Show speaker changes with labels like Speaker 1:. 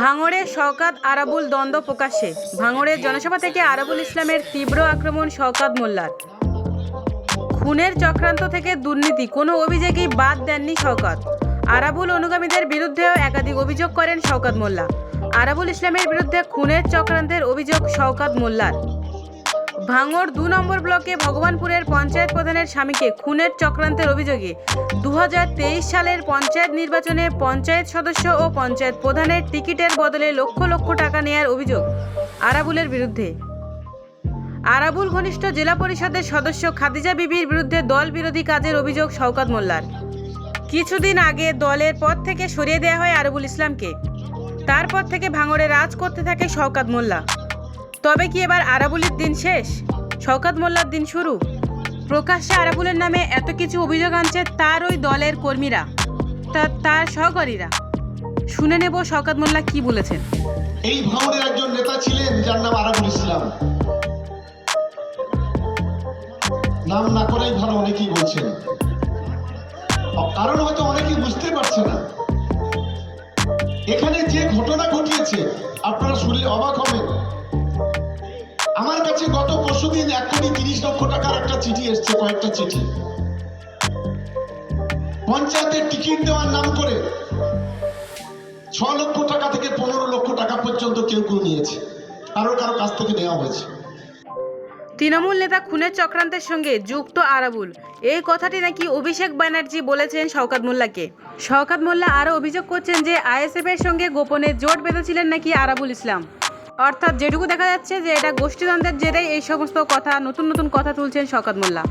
Speaker 1: ভাঙড়ে শওকাত আরাবুল দ্বন্দ্ব প্রকাশ্যে। ভাঙড়ের জনসভা থেকে আরাবুল ইসলামের তীব্র আক্রমণ শওকাত মোল্লার। খুনের চক্রান্ত থেকে দুর্নীতি, কোনো অভিযোগই বাদ দেননি শওকাত। আরাবুল অনুগামীদের বিরুদ্ধেও একাধিক অভিযোগ করেন শওকাত মোল্লা। আরাবুল ইসলামের বিরুদ্ধে খুনের চক্রান্তের অভিযোগ শওকাত মোল্লার। ভাঙড় দু নম্বর ব্লকে ভগবানপুরের পঞ্চায়েত প্রধানের স্বামীকে খুনের চক্রান্তের অভিযোগে দু হাজার তেইশ সালের পঞ্চায়েত নির্বাচনে পঞ্চায়েত সদস্য ও পঞ্চায়েত প্রধানের টিকিটের বদলে লক্ষ লক্ষ টাকা নেয়ার অভিযোগ আরাবুলের বিরুদ্ধে। আরাবুল ঘনিষ্ঠ জেলা পরিষদের সদস্য খাদিজা বিবির বিরুদ্ধে দল বিরোধী কাজের অভিযোগ শওকাত মোল্লার। কিছুদিন আগে দলের পদ থেকে সরিয়ে দেওয়া হয় আরাবুল ইসলামকে। তারপর থেকে ভাঙড়ে রাজ করতে থাকে শওকাত মোল্লা। তবে কি এবার আরাবুলের দিন শেষ? শওকাত মোল্লার দিন শুরু? প্রকাশ্যে আরাবুলের নামে এত কিছু অভিযোগ আনছে তার ওই দলের কর্মীরা, তা তার সহকারীরা। শুনে নেব শওকাত মোল্লা কি বলেছেন।
Speaker 2: এই ভাঙড়ের একজন নেতা ছিলেন, যার নাম আরাবুল ইসলাম। নাম না করেই ভালো অনেকেই বলছেন। কারণ হয়তো অনেকেই বুঝতে পারছে না। এখানে যে ঘটনা ঘটিয়েছে, আপনারা শুনলে অবাক হবেন। আমার কাছে গত পরশুদিন এক কোটি তিরিশ লক্ষ টাকার একটা চিঠি এসছে, কয়েকটা চিঠি। পঞ্চায়েতের টিকিট দেওয়ার নাম করে ছ লক্ষ টাকা থেকে পনেরো লক্ষ টাকা পর্যন্ত কেউ কেউ নিয়েছে। কারও কারও কাছ থেকে নেওয়া হয়েছে।
Speaker 1: তৃণমূল নেতা খুনের চক্রান্তের সঙ্গে যুক্ত আরাবুল। এই কথাটি নাকি অভিষেক ব্যানার্জি বলেছেন শওকাত মোল্লাকে। শওকাত মোল্লা আরও অভিযোগ করছেন যে আইএসএফ এর সঙ্গে গোপনে জোট বেঁধেছিলেন নাকি আরাবুল ইসলাম। অর্থাৎ যেটুকু দেখা যাচ্ছে যে এটা গোষ্ঠীদ্বন্দ্বের জেরেই এই সমস্ত কথা, নতুন নতুন কথা তুলছেন শকাত মোল্লা।